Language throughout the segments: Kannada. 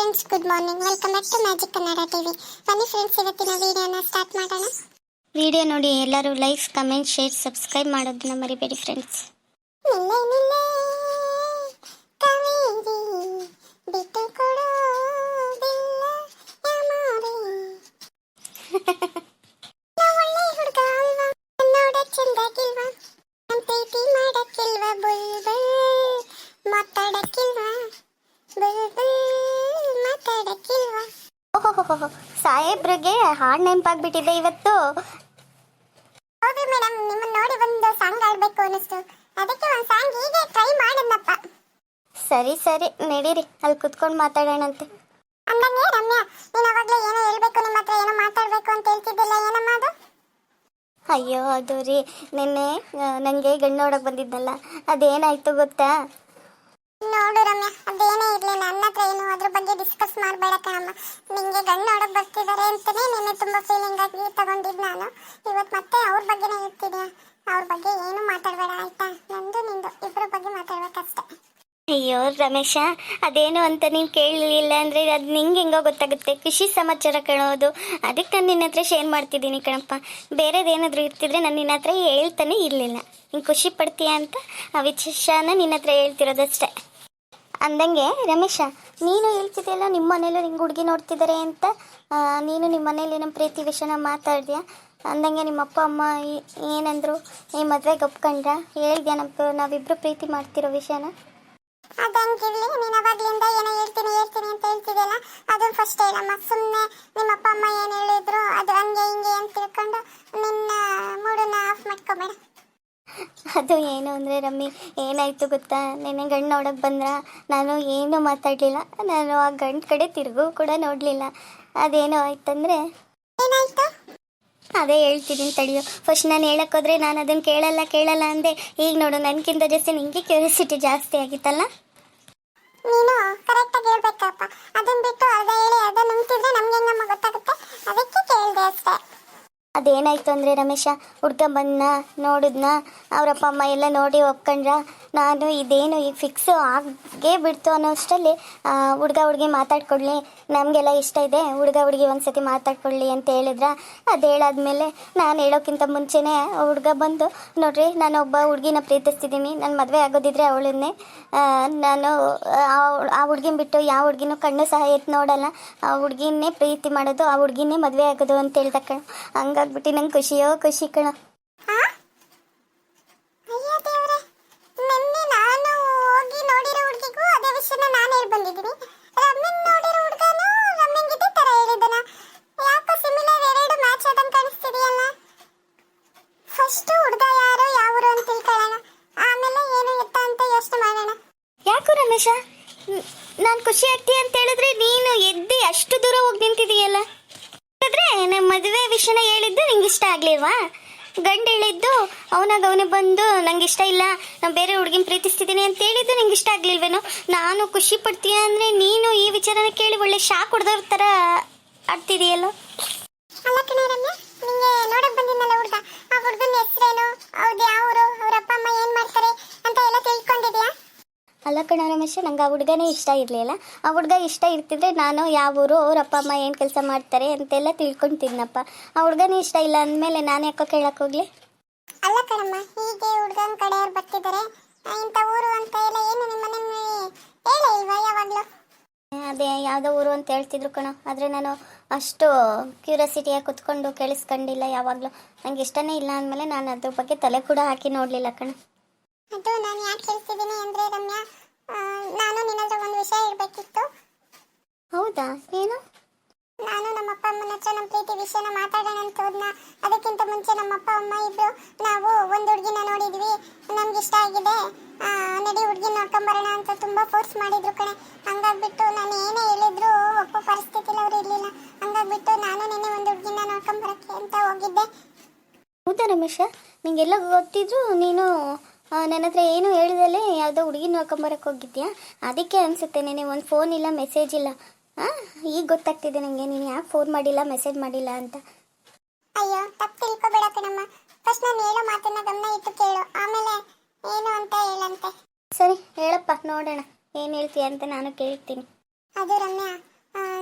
Friends good morning welcome back to magic Kannada TV ಬನ್ನಿ ಫ್ರೆಂಡ್ಸ್ ಇವತ್ತಿನ ವಿಡಿಯೋನ ಸ್ಟಾರ್ಟ್ ಮಾಡೋಣ. ವಿಡಿಯೋ ನೋಡಿ ಎಲ್ಲರೂ ಲೈಕ್ ಕಮೆಂಟ್ ಶೇರ್ ಸಬ್ಸ್ಕ್ರೈಬ್ ಮಾಡೋದನ್ನ ಮರಿಬೇಡಿ ಫ್ರೆಂಡ್ಸ್ ನಿಲ್ಲೆ ನಿಲ್ಲೆ ಓಹೋ ಸಾಹೇಬ್ರಿಗೆ ಹಾಡು ನೆನಪಾಗ್ಬಿಟ್ಟಿದೆ ಇವತ್ತು. ಹೌದು ಮೇಡಮ್ ನಿಮ್ಮನ್ನ ನೋಡಿ ಒಂದು ಸಾಂಗ್ ಆಡ್ಬೇಕು ಅನಿಸ್ತು ಅದಕ್ಕೆ ಒಂದು ಸಾಂಗ್ ಹೀಗೆ ಟ್ರೈ ಮಾಡಿದ್ನಪ್ಪ. ಸರಿ ಸರಿ ನಡೀರಿ ಅಲ್ಲಿ ಕುತ್ಕೊಂಡು ಮಾತಾಡೋಣಂತೆ. ಅಂದಂಗೆ ರಮ್ಯಾ ನೀನು ಅವಾಗಲೇ ಏನೋ ಹೇಳ್ಬೇಕು ನಿಮ್ಮ ಹತ್ರ ಏನೋ ಮಾತಾಡ್ಬೇಕು ಅಂತ ಹೇಳ್ತಿದ್ದಿಲ್ಲ ಏನಮ್ಮ ಅದು? ಅಯ್ಯೋ ಅದು ರೀ ನಿನ್ನೆ ನನಗೆ ಗಂಡು ನೋಡೋಕೆ ಬಂದಿದ್ದಲ್ಲ. ಅದೇನಾಯ್ತು ಗೊತ್ತಾ ನೋಡು ರಮ್ಯಾ ಅದೇನೇ ಇರ್ಲಿ ನನ್ನ ಹತ್ರ ಏನು ಅದ್ರ ಬಗ್ಗೆ ಡಿಸ್ಕಸ್ ಮಾಡಬೇಡ ಕಣಮ್ಮ ನಿಂಗೆ ಗಂಡ ನೋಡಕ್ ಬರ್ತಿದ್ದಾರೆ ಅಂತಾನೆ ನಿನ್ನೆ ತುಂಬಾ ಫೀಲಿಂಗ್ ಆಗಿ ತಗೊಂಡಿದ್ ನಾನು. ಇವತ್ತು ಮತ್ತೆ ಅವ್ರ ಬಗ್ಗೆನೇ ಹೇಳ್ತಿದ್ಯಾ? ಅವ್ರ ಬಗ್ಗೆ ಏನು ಮಾತಾಡಬೇಡ, ಆಯ್ತಾ? ನಂದು ನಿಂದು ಇಬ್ಬರ ಬಗ್ಗೆ ಮಾತಾಡ್ಬೇಕಷ್ಟೇ. ಅಯ್ಯೋ ರಮೇಶ, ಅದೇನು ಅಂತ ನೀನು ಕೇಳಲಿಲ್ಲ ಅಂದರೆ ಅದು ನಿಂಗೆ ಹೆಂಗೋ ಗೊತ್ತಾಗುತ್ತೆ. ಖುಷಿ ಸಮಾಚಾರ ಕಣೋದು ಅದಕ್ಕೆ ನಾನು ನಿನ್ನ ಹತ್ರ ಶೇರ್ ಮಾಡ್ತಿದ್ದೀನಿ ಕಣಪ್ಪ. ಬೇರೆದೇನಾದರೂ ಇರ್ತಿದ್ರೆ ನಾನು ನಿನ್ನ ಹತ್ರ ಹೇಳ್ತಾನೆ ಇರಲಿಲ್ಲ. ನೀನು ಖುಷಿ ಪಡ್ತೀಯ ಅಂತ ಆ ವಿಶೇಷನ ನಿನ್ನ ಹತ್ರ ಹೇಳ್ತಿರೋದಷ್ಟೇ. ಅಂದಂಗೆ, ರಮೇಶ, ನೀನು ಹೇಳ್ತಿದ್ದೆಲ್ಲ ನಿಮ್ಮ ಮನೇಲಿ ನಿಂಗೆ ಹುಡುಗಿ ನೋಡ್ತಿದ್ದಾರೆ ಅಂತ? ನೀನು ನಿಮ್ಮ ಮನೇಲಿ ನಮ್ಮ ಪ್ರೀತಿ ವಿಷಯನ ಮಾತಾಡಿದ್ಯಾ? ಅಂದಂಗೆ ನಿಮ್ಮ ಅಪ್ಪ, ಅಮ್ಮ ಏನಂದ್ರು ಈ ಮದುವೆಗೆ ಒಪ್ಕೊಂಡ್ರ ಹೇಳಿದ್ಯಾ ನಮ್ಮ ನಾವಿಬ್ಬರು ಪ್ರೀತಿ ಮಾಡ್ತಿರೋ ವಿಷಯನ? ಅದಂಗಿರ್ಲಿ ನೀನು ಅವಾಗ್ಲಿಂದ ಏನೋ ಹೇಳ್ತೀನಿ ಹೇಳ್ತೀನಿ ಅಂತ ಹೇಳ್ತಿದ್ಯಲ್ಲ, ಅದು ಫಸ್ಟ್ ಹೇಳಮ್ಮ ಸುಮ್ಮನೆ ನಿಮ್ಮ ಅಪ್ಪ, ಅಮ್ಮ ಏನು ಹೇಳಿದ್ರು ಅದು ಹಂಗೆ ಹಿಂಗೆ ಅಂತ ತಿಳ್ಕೊಂಡು ನಿನ್ನ ಮೂಡನ್ನ ಆಫ್ ಮಾಡ್ಕೋಬೇಡ. ಅದು ಏನು ಅಂದರೆ ರಮ್ಮಿ ಏನಾಯಿತು ಗೊತ್ತಾ? ನೆನ್ನೆ ಗಂಡು ನೋಡೋಕೆ ಬಂದ್ರ? ನಾನು ಏನೂ ಮಾತಾಡಲಿಲ್ಲ. ನಾನು ಆ ಗಂಡು ಕಡೆ ತಿರುಗು ಕೂಡ ನೋಡಲಿಲ್ಲ. ಅದೇನೋ ಆಯ್ತಂದರೆ? ಏನಾಯ್ತು? ಅದೇ ಹೇಳ್ತಿದ್ದೀನಿ ತಡಿಯೋ. ಫಸ್ಟ್ ನಾನು ಹೇಳೋಕ್ಕೋದ್ರೆ ನಾನು ಅದನ್ನು ಕೇಳಲ್ಲ ಕೇಳಲ್ಲ ಅಂದೆ. ಈಗ ನೋಡು ನನಗಿಂತ ಜಾಸ್ತಿ ನಿಂಗೆ ಕ್ಯೂರಿಯಾಸಿಟಿ ಜಾಸ್ತಿ ಆಗಿತ್ತಲ್ಲ? ನೀನು ಕರೆಕ್ಟಾಗಿ ಹೇಳ್ಬೇಕಪ್ಪ. ಅದನ್ನ ಬಿಟ್ಟು ಅರ್ಧ ಹೇಳಿ ಅರ್ಧ ನುಂಗ್ತಿದ್ರೆ ನಮ್ಗೆ ಹೆಂಗಮ್ಮ ಗೊತ್ತಾಗುತ್ತೆ? ಅದಕ್ಕೆ ಕೇಳಿದೆ ಅಷ್ಟೇ. ಅದೇನಾಯ್ತು ಅಂದರೆ ರಮೇಶ ಹುಡ್ಕ ಬಂದ್ನ, ನೋಡಿದ್ನ, ಅವರಪ್ಪ, ಅಮ್ಮ ಎಲ್ಲ ನೋಡಿ ಒಪ್ಕೊಂಡ್ರ. ನಾನು ಇದೇನು ಈಗ ಫಿಕ್ಸ್ ಆಗೇ ಬಿಡ್ತು ಅನ್ನೋ ಅಷ್ಟರಲ್ಲಿ ಹುಡ್ಗ ಹುಡುಗಿ ಮಾತಾಡ್ಕೊಡ್ಲಿ, ನಮಗೆಲ್ಲ ಇಷ್ಟ ಇದೆ, ಹುಡ್ಗ ಹುಡುಗಿ ಒಂದ್ಸತಿ ಮಾತಾಡ್ಕೊಳ್ಳಿ ಅಂತ ಹೇಳಿದ್ರ. ಅದು ಹೇಳಾದ್ಮೇಲೆ ನಾನು ಹೇಳೋಕ್ಕಿಂತ ಮುಂಚೆನೇ ಹುಡ್ಗ ಬಂದು, ನೋಡ್ರಿ, ನಾನು ಒಬ್ಬ ಹುಡುಗಿನ ಪ್ರೀತಿಸ್ತಿದ್ದೀನಿ ನನ್ನ ಮದುವೆ ಆಗೋದಿದ್ರೆ ಅವಳನ್ನೇ. ನಾನು, ಆ- ಹುಡ್ಗಿನ ಬಿಟ್ಟು ಯಾವ ಹುಡ್ಗಿನೂ ಕಣ್ಣು ಸಹ ಎತ್ತು ನೋಡಲ್ಲ. ಆ ಹುಡ್ಗಿನೇ ಪ್ರೀತಿ ಮಾಡೋದು, ಆ ಹುಡ್ಗಿನೇ ಮದುವೆ ಆಗೋದು ಅಂತ ಹೇಳ್ದ ಕಣ. ಹಂಗಾಗ್ಬಿಟ್ಟು ನಂಗೆ ಖುಷಿಯೋ ಖುಷಿ ಕಣ. ಯಾಕೋ ರಮೇಶ ನಾನು ಖುಷಿ ಆಗ್ತೀಯ ಅಂತ ಹೇಳಿದ್ರೆ ನೀನು ಎದ್ದಿ ಅಷ್ಟು ದೂರ ಹೋಗಿ ನಿಂತಿದೀಯಲ್ಲ ನಮ್ಮ ಮದುವೆ ವಿಷಯನ ಹೇಳಿದ್ದು ನಿಂಗೆ ಇಷ್ಟ ಆಗ್ಲಿಲ್ವಾ? ಗಂಡ ಹೇಳಿದ್ದು, ಅವನಾಗ ಅವನೇ ಬಂದು ನಂಗೆ ಇಷ್ಟ ಇಲ್ಲ, ನಾನು ಬೇರೆ ಹುಡುಗಿನ ಪ್ರೀತಿಸ್ತಿದ್ದೀನಿ ಅಂತ ಹೇಳಿದ್ದು ನಿಂಗೆ ಇಷ್ಟ ಆಗ್ಲಿಲ್ವೇನೋ? ನಾನು ಖುಷಿ ಪಡ್ತೀಯ ಅಂದ್ರೆ ನೀನು ಈ ವಿಚಾರನ ಕೇಳಿ ಒಳ್ಳೆ ಶಾಕ್ ಹೊಡೆದವ್ರ ಥರ ಆಡ್ತಿದೀಯಲ್ಲ? ಅಲ್ಲ ಹುಡುಗ, ಆ ಹುಡುಗನ ಹೆಸರೇನು? ಅವ್ರದ್ದು ಯಾವ ಅವ್ರ ಅಪ್ಪ ಅಮ್ಮ ಏನ್ ಮಾಡ್ತಾರೆ ಅಂತ ಎಲ್ಲ ಅಲ್ಲ ಕಣ ರಮೇಶ ನಂಗೆ ಆ ಹುಡುಗನೇ ಇಷ್ಟ ಇರಲಿಲ್ಲ. ಆ ಹುಡುಗ ಇಷ್ಟ ಇರ್ತಿದ್ರೆ ನಾನು ಯಾವ ಊರು ಅವ್ರ ಅಪ್ಪ ಅಮ್ಮ ಏನು ಕೆಲಸ ಮಾಡ್ತಾರೆ ಅಂತೆಲ್ಲ ತಿಳ್ಕೊಂತಿದ್ನಪ್ಪ. ಆ ಹುಡುಗನೇ ಇಷ್ಟ ಇಲ್ಲ ಅಂದಮೇಲೆ ನಾನು ಯಾಕೋ ಕೇಳಕ್ಕೆ ಹೋಗ್ಲಿ? ಅಲ್ಲ ಕಣಮ್ಮ ಹೀಗೆ ಹುಡುಗನ ಕಡೆಯವ್ರು ಬರ್ತಿದ್ದಾರೆ ಇಂಥ ಊರು ಅಂತ ಎಲ್ಲ ಏನು ನಿಮ್ಮ ಮನೆಯಲ್ಲಿ ಹೇಳೇ ಇಲ್ವಾ ಯಾವಾಗಲೂ? ಅದೇ ಯಾವುದೋ ಊರು ಅಂತ ಹೇಳ್ತಿದ್ರು ಕಣೋ. ಆದರೆ ನಾನು ಅಷ್ಟು ಕ್ಯೂರಿಯಾಸಿಟಿಯಾಗಿ ಕುತ್ಕೊಂಡು ಕೇಳಿಸ್ಕೊಂಡಿಲ್ಲ ಯಾವಾಗಲೂ. ನನಗೆ ಇಷ್ಟನೇ ಇಲ್ಲ ಅಂದಮೇಲೆ ನಾನು ಅದ್ರ ಬಗ್ಗೆ ತಲೆ ಕೂಡ ಹಾಕಿ ನೋಡಲಿಲ್ಲ ಕಣ. ಅದು ನಾನು ಯಾಕೆ ಹೇಳ್ತಿದ್ದೀನಿ ಅಂದರೆ ರಮ್ಯಾ ಆ, ನಾನು ನಿನ್ನ ಹತ್ರ ಒಂದು ವಿಷಯ ಇರಬೇಕಿತ್ತು ಹೌದಾ ಏನು ನಾನು ನಮ್ಮ ಅಪ್ಪ ಅಮ್ಮನ ಹತ್ರ ನಮ್ಮ ಪ್ರೀತಿ ವಿಷಯನ ಮಾತಾಡೋಣ ಅಂತ ಹೋದ್ನ. ಅದಕ್ಕಿಂತ ಮುಂಚೆ ನಮ್ಮ ಅಪ್ಪ ಅಮ್ಮ ಇಬ್ರು ನಾವು ಒಂದು ಹುಡುಗಿನ ನೋಡಿದ್ವಿ. ನಮ್ಗೆ ಇಷ್ಟ ಆಗಿದೆ. ನಡಿ ಹುಡುಗಿ ನೋಡ್ಕೊಂಬರೋಣ ಅಂತ ತುಂಬಾ ಫೋರ್ಸ್ ಮಾಡಿದ್ರು ಕಣೆ. ಹಂಗಾಗ್ಬಿಟ್ಟು ನಾನು ಏನೇ ಹೇಳಿದ್ರು ಒಪ್ಪೋ ಪರಿಸ್ಥಿತಿಲಿ ಅವ್ರು ಇರ್ಲಿಲ್ಲ. ಹಂಗಾಗ್ಬಿಟ್ಟು ನಾನು ನಿನ್ನೆ ಒಂದು ಹುಡುಗಿನ ನೋಡ್ಕೊಂಬರಕ್ಕೆ ಅಂತ ಹೋಗಿದ್ದೆ. ಹೌದಾ ರಮೇಶ? ನಿಂಗೆಲ್ಲ ಗೊತ್ತಿದ್ರು ನೀನು ನನ್ನ ಹತ್ರ ಏನು ಹೇಳಿದಲ್ಲೇ ಯಾವುದೋ ಹುಡುಗಿ ನೋಡ್ಕೊಂಬರಕ್ಕೆ ಹೋಗಿದ್ಯಾ? ಅದಕ್ಕೆ ಅನಿಸುತ್ತೆ ನೀನು ಒಂದು ಫೋನ್ ಇಲ್ಲ ಮೆಸೇಜ್ ಇಲ್ಲ. ಈಗ ಗೊತ್ತಾಗ್ತಿದೆ ನನಗೆ ನೀನು ಯಾಕೆ ಫೋನ್ ಮಾಡಿಲ್ಲ ಮೆಸೇಜ್ ಮಾಡಿಲ್ಲ ಅಂತ. ಅಯ್ಯೋ ತಪ್ಪು ತಿಳ್ಕೊಬೇಡ ಕಣಮ್ಮ. ಫಸ್ಟ್ ನಾನು ಹೇಳೋ ಮಾತನ್ನ ಗಮನ ಇಟ್ಟು ಕೇಳು. ಆಮೇಲೆ ಏನು ಅಂತ ಹೇಳಂತೆ. ಸರಿ ಹೇಳಪ್ಪ ನೋಡೋಣ. ಏನು ಹೇಳ್ತೀಯ ಅಂತ ನಾನು ಕೇಳ್ತೀನಿ. ಅದು ರಮ್ಯಾ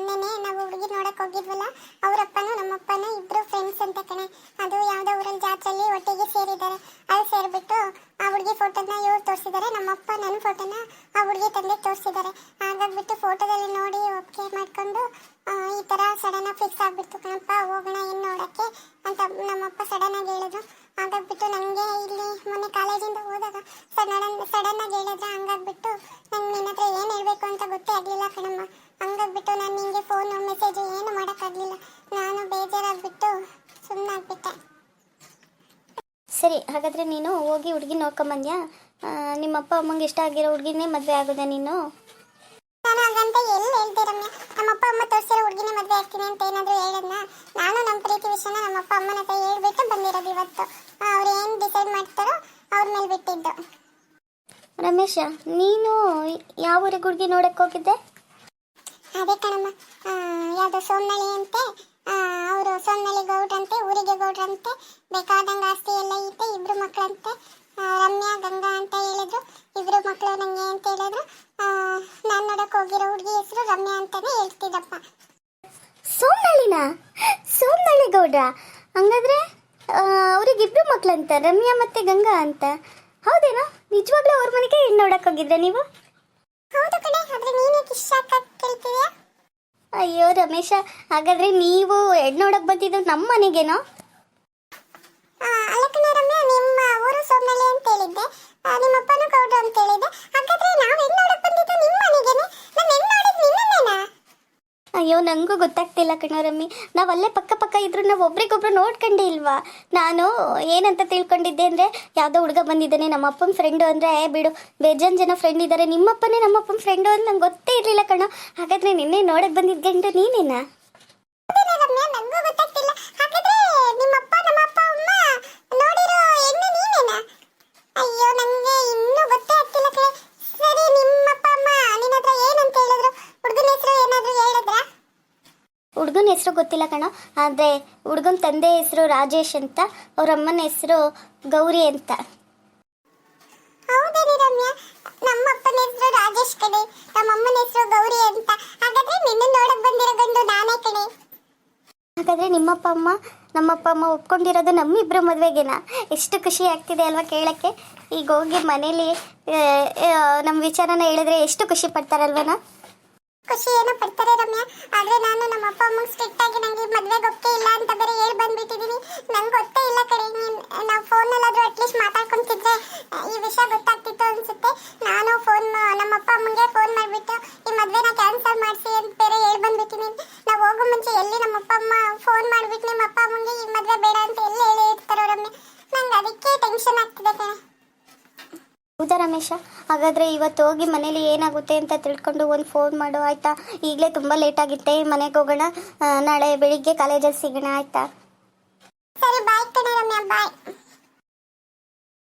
ನೆನೆ ನಾವು ಹುಡುಗಿ ನೋಡಕ್ ಹೋಗಿದ್ವಲ್ಲ ಅವರಪ್ಪನು ನಮ್ಮಪ್ಪನು ಇಬ್ಬರು ಫ್ರೆಂಡ್ಸ್ ಅಂತ ಕಣೆ. ಅದು ಯಾವ್ದೋ ಊರಲ್ಲಿ ಜಾತ್ರೆಯಲ್ಲಿ ಒಟ್ಟಿಗೆ ಸೇರಿದ್ದಾರೆ. ಅಲ್ಲಿ ಸೇರಿಬಿಟ್ಟು ಆ ಹುಡುಗಿ ಫೋಟೋನ ಇವ್ರು ತೋರಿಸಿದ್ದಾರೆ. ನಮ್ಮಪ್ಪ ನನ್ನ ಫೋಟೋನ ಆ ಹುಡುಗಿ ತಂದೆ ತೋರಿಸಿದ್ದಾರೆ. ಹಾಗಾಗ್ಬಿಟ್ಟು ಫೋಟೋದಲ್ಲಿ ನೋಡಿ ಮಾಡ್ಕೊಂಡು ಈ ಥರ ಸಡನ್ ಫಿಕ್ಸ್ ಆಗಿಬಿಡ್ತು ಕಣಪ್ಪ, ಹೋಗೋಣ ಏನು ನೋಡೋಕ್ಕೆ ಅಂತ ನಮ್ಮಪ್ಪ ಸಡನ್ ಆಗಿ ಹೇಳಿದ್ರು. ಹಾಗಾಗ್ಬಿಟ್ಟು ನನಗೆ ಇಲ್ಲಿ ಮೊನ್ನೆ ಕಾಲೇಜಿಂದ ಹೋದಾಗ ಸಡನ್ ಸಡನ್ ಆಗಿ ಹೇಳಿದ್ರೆ ಹಂಗಾಗ್ಬಿಟ್ಟು ನಂಗೆ ನಿನ್ನ ಹತ್ರ ಏನು ಹೇಳಬೇಕು ಅಂತ ಗೊತ್ತೇ ಆಗಲಿಲ್ಲ ಕಣಮ್ಮ. ಹಂಗಾಗ್ಬಿಟ್ಟು ನಾನು ನಿಮಗೆ ಫೋನು ಮೆಸೇಜ್ ಏನು ಮಾಡೋಕ್ಕಾಗಲಿಲ್ಲ ನಾನು ಬೇಜಾರಾಗ್ಬಿಟ್ಟು ಸುಮ್ಮನಾಗ್ಬಿಟ್ಟೆ ಸರಿ, ಹಾಗಾದರೆ ನೀನು ಹೋಗಿ ಹುಡುಗಿ ನೋಡ್ಕೊಂಬಂದ್ಯಾ ನಿಮ್ಮ ನಿಮ್ಮಪ್ಪ ಅಮ್ಮಂಗೆ ಇಷ್ಟ ಆಗಿರೋ ಹುಡುಗಿನೇ ಮದುವೆ ಆಗೋದೆ ನೀನು? ನಾನು ಹಾಗಂತ ಎಲ್ಲಿ ಹೇಳ್ದೆ ನಮ್ಮ ನಮ್ಮಪ್ಪ ಅಮ್ಮ ತೋರಿಸಿರೋ ಹುಡುಗಿನೇ ಮದುವೆ ಆಗ್ತೀನಿ ಅಂತ ಏನಾದರೂ ಹೇಳದ್ನ? ನಾನು ನಮ್ಮ ಪ್ರೀತಿ ವಿಷಯನ ನಮ್ಮಪ್ಪ ಅಮ್ಮನ ಹತ್ರ ಹೇಳ್ಬಿಟ್ಟು ಬಂದಿರೋದು ಇವತ್ತು. ಅವ್ರು ಏನು ಡಿಸೈಡ್ ಮಾಡ್ತಾರೋ ಅವ್ರ ಮೇಲೆ ಬಿಟ್ಟಿದ್ದು. ರಮೇಶ ನೀನು ಯಾವ ಊರಿಗೆ ಹುಡುಗಿ ನೋಡಕ್ಕೆ ಹೋಗಿದ್ದೆ? ಅದೇ ಕಣಮ್ಮ. ಯಾವುದೋ ಸೋಮನಳ್ಳಿ ಅಂತೆ. ಅವರು ಸೋಮನಳ್ಳಿ ಗೌಡ್ರಂತೆ ಊರಿಗೆ ಗೌಡ್ರಂತೆ. ಬೇಕಾದಂಗೆ ಆಸ್ತಿ ಎಲ್ಲ ಐತೆ ಇಬ್ರು ಮಕ್ಕಳಂತೆ ರಮ್ಯಾ ಗಂಗಾ ಅಂತ ಹೇಳಿದ್ರು. ಇಬ್ರು ಮಕ್ಕಳು ನಂಗೆ ಅಂತ ಹೇಳಿದ್ರು. ನಾನು ನೋಡಕ್ಕೆ ಹೋಗಿರೋ ಹುಡುಗಿ ಹೆಸರು ರಮ್ಯಾ ಅಂತಾನೆ ಹೇಳ್ತಿದ್ದಪ್ಪ. ಸೋಮನಳ್ಳಿನ? ಸೋಮನಳ್ಳಿ ಗೌಡ ಹಂಗಾದ್ರೆ ಅವ್ರಿಗಿಬ್ರು ಮಕ್ಕಳಂತ ರಮ್ಯಾ ಮತ್ತೆ ಗಂಗಾ ಅಂತ. ಹೌದೇನೋ? ನಿಜವಾಗ್ಲೂ ಅವ್ರ ಮನೆಗೆ ಹೆಣ್ಣು ನೋಡಕ್ಕೆ ಹೋಗಿದ್ರೆ ನೀವು? ಹೌದು ಕಣೆ ಆದ್ರೆ ನೀನೇ ಕಿಶಾಕ ಕೇಳ್ತೀಯಾ ಅಯ್ಯೋ ರಮೇಶ ಹಾಗಾದ್ರೆ ನೀವು ಹೆಣ್ಣು ನೋಡಕ್ಕೆ ಬಂದಿದ್ದು ನಮ್ಮ ಮನೆಗೇನೋ? ಅಲ್ಲ ನಿಮ್ಮ ಊರು ಹೇಳಿದ್ದೆ. ಹಾಗಾದ್ರೆ ನಾವು ನಾನು ಅಯ್ಯೋ ನನಗೂ ಗೊತ್ತಾಗ್ತಿಲ್ಲ ಕಣೋ ರಮ್ಮಿ ನಾವು ಅಲ್ಲೇ ಪಕ್ಕ ಪಕ್ಕ ಇದ್ರು ನಾವು ಒಬ್ರಿಗೊಬ್ರು ನೋಡ್ಕೊಂಡೇ ಇಲ್ವಾ? ನಾನು ಏನಂತ ತಿಳ್ಕೊಂಡಿದ್ದೆ ಅಂದರೆ, ಯಾವುದೋ ಹುಡುಗ ಬಂದಿದ್ದಾನೆ, ನಮ್ಮ ಅಪ್ಪನ ಫ್ರೆಂಡು ಅಂದರೆ ಬಿಡು, ಬೇಜಾನ್ ಜನ ಫ್ರೆಂಡ್ ಇದ್ದಾರೆ ನಿಮ್ಮಪ್ಪನೇ ನಮ್ಮಪ್ಪನ ಫ್ರೆಂಡು ಅಂತ ನಂಗೆ ಗೊತ್ತೇ ಇರಲಿಲ್ಲ ಕಣೋ. ಹಾಗಾದ್ರೆ ನಿನ್ನೆ ನೋಡಕ್ಕೆ ಬಂದಿದ್ದ ನೀನೇನಾ? ಗೊತ್ತಿಲ್ಲ ಕಣೋ. ಆದರೆ ಹುಡುಗನ ತಂದೆ ಹೆಸರು ರಾಜೇಶ್ ಅಂತ ಅವ್ರ ಅಮ್ಮನ ಹೆಸರು ಗೌರಿ ಅಂತ. ಹೌದೇನಿ ರಮ್ಯಾ. ನಮ್ಮ ಅಪ್ಪನ ಹೆಸರು ರಾಜೇಶ್ ಕಣೆ. ನಮ್ಮ ಅಮ್ಮನ ಹೆಸರು ಗೌರಿ ಅಂತ. ಹಾಗಾದ್ರೆ ನಿನ್ನ ನೋಡಕ್ ಬಂದಿರೋ ಗಂಡು ನಾನೇ ಕಣೆ. ಹಾಗಾದ್ರೆ ನಿಮ್ಮಪ್ಪ ಅಮ್ಮ ನಮ್ಮಪ್ಪ ಅಮ್ಮ ಒಪ್ಕೊಂಡಿರೋದು ನಮ್ಮಿಬ್ಬರ ಮದುವೆಗೆನ? ಎಷ್ಟು ಖುಷಿ ಆಗ್ತಿದೆ ಅಲ್ವಾ ಕೇಳಕ್ಕೆ? ಈಗ ಹೋಗಿ ಮನೇಲಿ ನಮ್ಮ ವಿಚಾರನ ಹೇಳಿದ್ರೆ ಎಷ್ಟು ಖುಷಿ ಪಡ್ತಾರಲ್ವನಾ? ಖುಷಿ ಏನೋ ಪಡ್ತಾರೆ ರಮ್ಯಾ. ಆದ್ರೆ ನಾನು ನಮ್ಮ ಅಪ್ಪ ಅಮ್ಮ ಸ್ಟ್ರಿಕ್ಟ್ ಆಗಿ ನಂಗೆ ಮದ್ವೆಗೆ ಒಪ್ಪಿಗೆ ಇಲ್ಲ ಅಂತ ಬೇರೆ ಹೇಳಿ ಬಂದ್ಬಿಟ್ಟಿದೀನಿ. ನಂಗೆ ಗೊತ್ತೇ ಇಲ್ಲ ಕಡೆ ನಾವು ಫೋನಲ್ಲಾದ್ರೂ ಅಟ್ಲೀಸ್ಟ್ ಮಾತಾಡ್ಕೊಂತಿದ್ರೆ, ಈ ವಿಷಯ ಗೊತ್ತಾಗ್ತಿತ್ತು ಅನ್ಸುತ್ತೆ. ನಾನು ಫೋನ್ ನಮ್ಮ ಅಪ್ಪ ಅಮ್ಮಗೆ ಫೋನ್ ಮಾಡ್ಬಿಟ್ಟು, ಈ ಮದ್ವೆನ ಕ್ಯಾನ್ಸಲ್ ಮಾಡಿಸಿ ಅಂತ ಬೇರೆ ಹೇಳಿ ಬಂದ್ಬಿಟ್ಟಿನಿ ನಾವು ಹೋಗೋ ಮುಂಚೆ ಎಲ್ಲಿ ನಮ್ಮ ಅಪ್ಪ ಅಮ್ಮ ಫೋನ್ ಮಾಡ್ಬಿಟ್ಟು ನಿಮ್ಮ ಅಪ್ಪ ಅಮ್ಮಂಗೆ ಈ ಮದ್ವೆ ಬೇಡ ಅಂತ ಎಲ್ಲಿ ಹೇಳಿ ಇರ್ತಾರೋ ರಮ್ಯಾ. ನಂಗೆ ಅದಕ್ಕೆ ಟೆನ್ಷನ್ ಆಗ್ತಿದೆ ಕಣೆ. ಹೌದಾ ರಮೇಶ? ಹಾಗಾದ್ರೆ ಇವತ್ತು ಹೋಗಿ ಮನೇಲಿ ಏನಾಗುತ್ತೆ ಅಂತ ತಿಳ್ಕೊಂಡು ಒಂದು ಫೋನ್ ಮಾಡು, ಆಯ್ತಾ? ಈಗಲೇ ತುಂಬ ಲೇಟ್ ಆಗಿತ್ತೆ, ಮನೆಗೆ ಹೋಗೋಣ. ನಾಳೆ ಬೆಳಿಗ್ಗೆ ಕಾಲೇಜಲ್ಲಿ ಸಿಗೋಣ, ಆಯ್ತಾ? ಸರಿ ಬಾಯ್ ರಮ್ಯಾ ಬಾಯ್